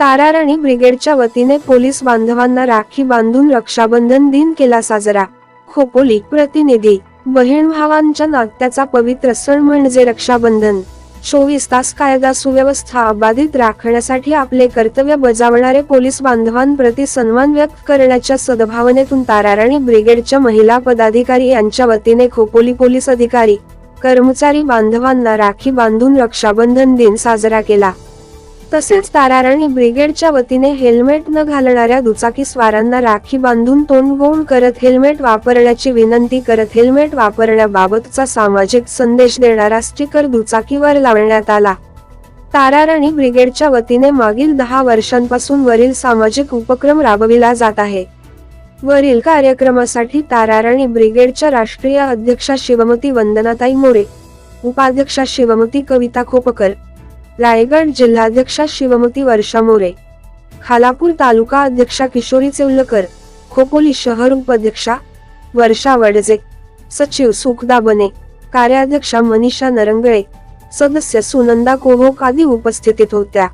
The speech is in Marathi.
ताराराणी ब्रिगेडच्या वतीने पोलीस बांधवांना राखी बांधून रक्षाबंधन दिन केला साजरा. खोपोली प्रतिनिधी. बहीण भावांच्या नात्याचा पवित्र सण म्हणजे रक्षाबंधन. चोवीस तास कायदा सुव्यवस्था अबाधित राखण्यासाठी आपले कर्तव्य बजावणारे पोलीस बांधवांप्रती सन्मान व्यक्त करण्याच्या सद्भावनेतून ताराराणी ब्रिगेडच्या महिला पदाधिकारी यांच्या वतीने खोपोली पोलीस अधिकारी कर्मचारी बांधवांना राखी बांधून रक्षाबंधन दिन साजरा केला. तसेच ताराराणी ब्रिगेडच्या वतीने हेल्मेट न घालणाऱ्या दुचाकी स्वारांना राखी बांधून तोंडगोंड करत हेल्मेट वापरण्याची विनंती करत हेल्मेट वापरण्याबाबतचा सामाजिक संदेश देणारा स्टिकर दुचाकीवर लावण्यात आला. ताराराणी ब्रिगेडच्या वतीने मागील दहा वर्षांपासून वरील सामाजिक उपक्रम राबविला जात आहे. वरील कार्यक्रमासाठी ताराराणी ब्रिगेडच्या राष्ट्रीय अध्यक्षा शिवमती वंदनाताई मोरे उपाध्यक्षा शिवमती कविता खोपकर रायगड जिल्हाध्यक्षा शिवमती वर्षा मोरे खालापूर तालुका अध्यक्षा किशोरी चेवलकर खोपोली शहर उपाध्यक्षा वर्षा वडजे सचिव सुखदा बने कार्याध्यक्षा मनीषा नरंगळे सदस्य सुनंदा कोहोक आदी उपस्थितीत होत्या.